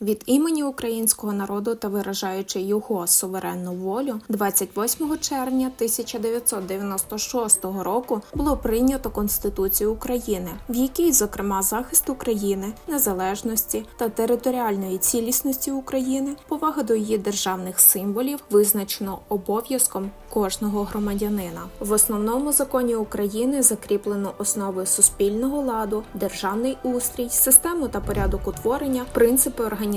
Від імені українського народу та виражаючи його суверенну волю, 28 червня 1996 року було прийнято Конституцію України, в якій, зокрема, захист України, незалежності та територіальної цілісності України, повага до її державних символів визначено обов'язком кожного громадянина. В основному законі України закріплено основи суспільного ладу, державний устрій, систему та порядок утворення, принципи організації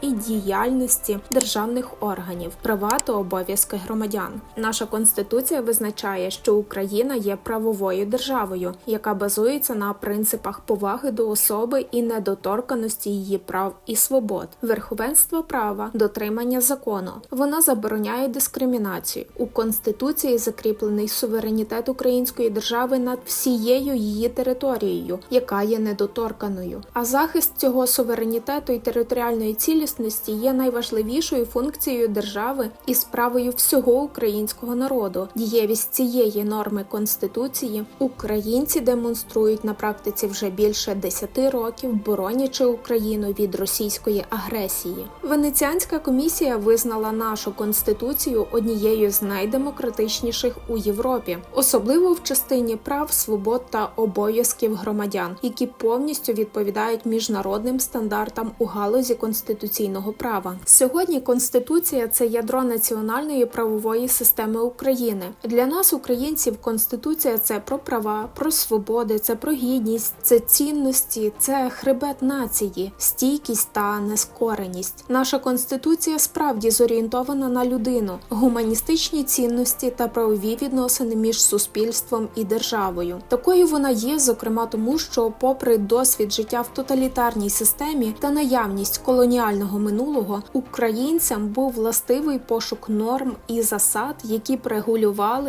і діяльності державних органів, права та обов'язки громадян. Наша конституція визначає, що Україна є правовою державою, яка базується на принципах поваги до особи і недоторканості її прав і свобод, верховенства права, дотримання закону. Вона забороняє дискримінацію. У конституції закріплений суверенітет української держави над всією її територією, яка є недоторканою. А захист цього суверенітету і територіальної цілісності є найважливішою функцією держави і справою всього українського народу. Дієвість цієї норми конституції українці демонструють на практиці вже більше 10 років, боронячи Україну від російської агресії. Венеціанська комісія визнала нашу конституцію однією з найдемократичніших у Європі, особливо в частині прав, свобод та обов'язків громадян, які повністю відповідають міжнародним стандартам у галузі конституційного права. Сьогодні конституція це ядро національної правової системи України. Для нас, українців, конституція це про права, про свободи, це про гідність, це цінності, це хребет нації, стійкість та нескореність. Наша конституція справді зорієнтована на людину, гуманістичні цінності та правові відносини між суспільством і державою. Такою вона є, зокрема, тому що, попри досвід життя в тоталітарній системі та наявність колоніального минулого, українцям був властивий пошук норм і засад, які б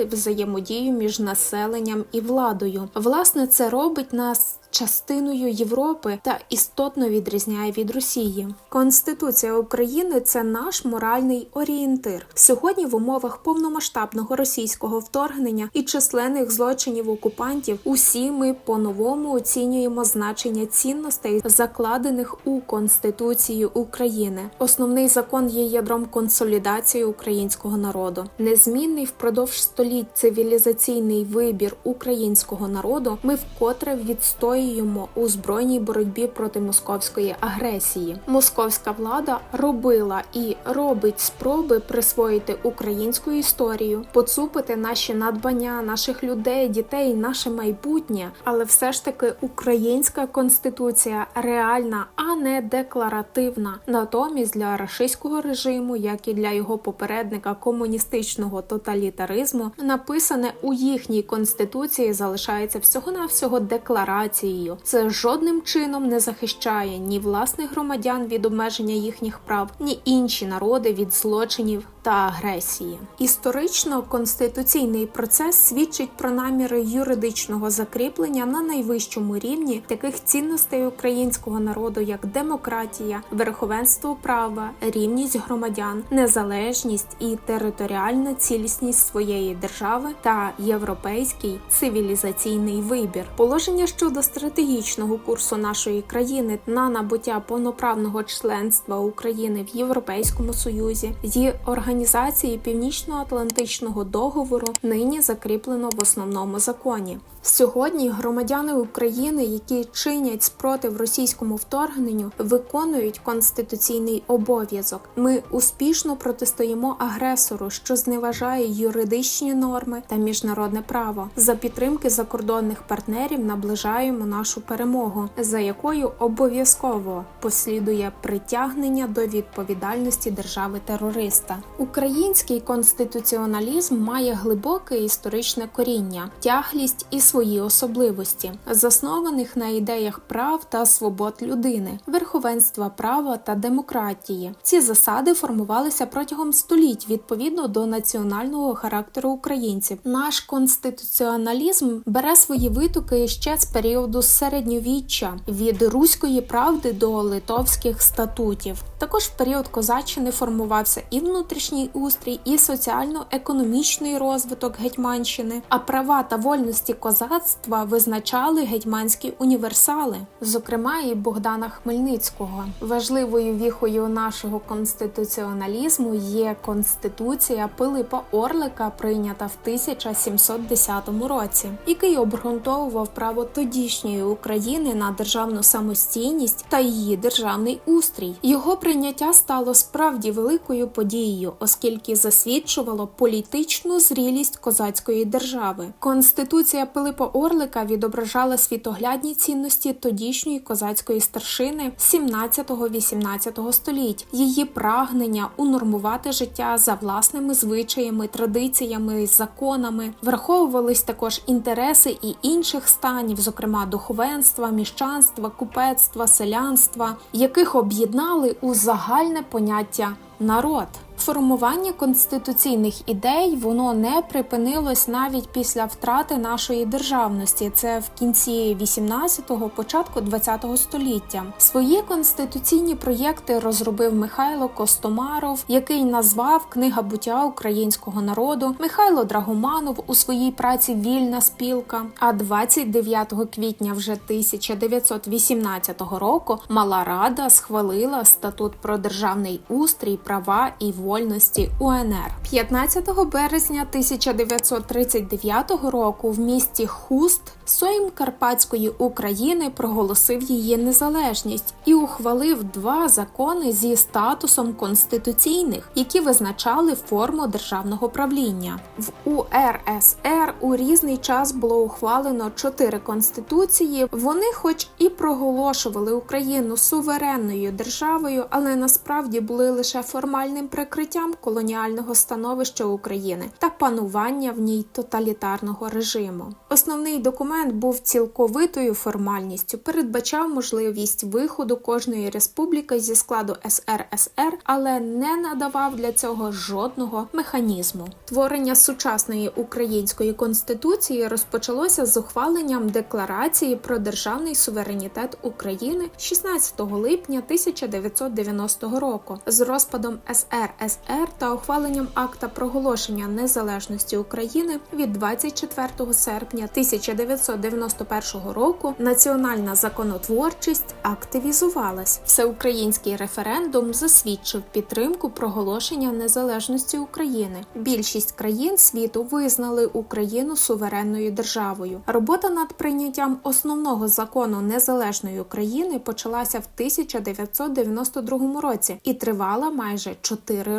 взаємодію між населенням і владою. Власне, це робить нас. Частиною Європи та істотно відрізняє від Росії. Конституція України це наш моральний орієнтир. Сьогодні в умовах повномасштабного російського вторгнення і численних злочинів окупантів усі ми по-новому оцінюємо значення цінностей, закладених у Конституції України. Основний закон є ядром консолідації українського народу. Незмінний впродовж століть цивілізаційний вибір українського народу. Ми вкотре відстоюємо у збройній боротьбі проти московської агресії. Московська влада робила і робить спроби присвоїти українську історію, поцупити наші надбання, наших людей, дітей, наше майбутнє. Але все ж таки українська конституція реальна, а не декларативна. Натомість для рашистського режиму, як і для його попередника комуністичного тоталітаризму, написане у їхній конституції залишається всього навсього декларацією. Це жодним чином не захищає ні власних громадян від обмеження їхніх прав, ні інші народи від злочинів та агресії. Історично конституційний процес свідчить про наміри юридичного закріплення на найвищому рівні таких цінностей українського народу, як демократія, верховенство права, рівність громадян, незалежність і територіальна цілісність своєї держави та європейський цивілізаційний вибір. Положення щодо стратегічного курсу нашої країни на набуття повноправного членства України в Європейському Союзі і організації Північно-Атлантичного договору нині закріплено в основному законі. Сьогодні громадяни України, які чинять спротив російському вторгненню, виконують конституційний обов'язок. Ми успішно протистоїмо агресору, що зневажає юридичні норми та міжнародне право. За підтримки закордонних партнерів наближаємо нашу перемогу, за якою обов'язково послідує притягнення до відповідальності держави-терориста. Український конституціоналізм має глибоке історичне коріння, тяглість і свої особливості, заснованих на ідеях прав та свобод людини, верховенства права та демократії. Ці засади формувалися протягом століть відповідно до національного характеру українців. Наш конституціоналізм бере свої витоки ще з періоду середньовіччя від руської правди до литовських статутів. Також в період козаччини формувався і внутрішній устрій і соціально-економічний розвиток Гетьманщини, а права та вольності козацтва визначали гетьманські універсали, зокрема і Богдана Хмельницького. Важливою віхою нашого конституціоналізму є Конституція Пилипа Орлика, прийнята в 1710 році, який обґрунтовував право тодішньої України на державну самостійність та її державний устрій. Його прийняття стало справді великою подією, оскільки засвідчувало політичну зрілість козацької держави. Конституція Пилипа Орлика відображала світоглядні цінності тодішньої козацької старшини 17-18 століть, її прагнення унормувати життя за власними звичаями, традиціями, законами. Враховувались також інтереси і інших станів, зокрема духовенства, міщанства, купецтва, селянства, яких об'єднали у загальне поняття народ. Формування конституційних ідей воно не припинилось навіть після втрати нашої державності. Це в кінці 18-го, початку 20-го століття. Свої конституційні проєкти розробив Михайло Костомаров, який назвав Книга буття українського народу, Михайло Драгоманов у своїй праці Вільна спілка. А 29 квітня вже 1918 року Мала Рада схвалила статут про державний устрій, права і вольності УНР. 15 березня 1939 року в місті Хуст Сойм Карпатської України проголосив її незалежність і ухвалив два закони зі статусом конституційних, які визначали форму державного правління. В УРСР у різний час було ухвалено чотири конституції. Вони, хоч і проголошували Україну суверенною державою, але насправді були лише формальним прикриттям колоніального становища України та панування в ній тоталітарного режиму. Основний документ був цілковитою формальністю, передбачав можливість виходу кожної республіки зі складу СРСР, але не надавав для цього жодного механізму. Творення сучасної української конституції розпочалося з ухваленням декларації про державний суверенітет України 16 липня 1990 року з розпадом СРСР та ухваленням акта проголошення незалежності України від 24 серпня 1991 року. Національна законотворчість активізувалась. Всеукраїнський референдум засвідчив підтримку проголошення незалежності України. Більшість країн світу визнали Україну суверенною державою. Робота над прийняттям основного закону незалежної України почалася в 1992 році і тривала майже 4 роки.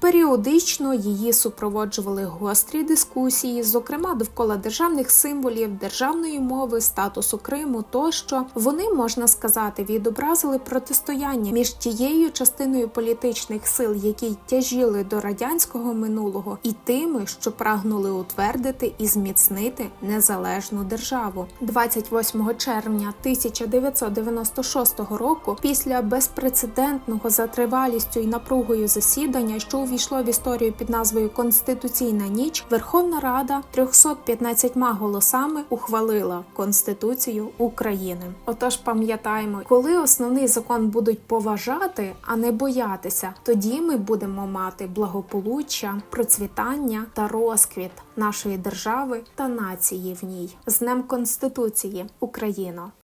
Періодично її супроводжували гострі дискусії, зокрема довкола державних символів, державної мови, статусу Криму тощо вони можна сказати відобразили протистояння між тією частиною політичних сил, які тяжіли до радянського минулого, і тими, що прагнули утвердити і зміцнити незалежну державу. 28 червня 1996 року, після безпрецедентного за тривалістю і напругою засідання, що увійшло в історію під назвою Конституційна ніч, Верховна Рада 315 голосами ухвалила Конституцію України. Отож, пам'ятаємо, коли основний закон будуть поважати, а не боятися, тоді ми будемо мати благополуччя, процвітання та розквіт нашої держави та нації в ній з Днем Конституції Україна.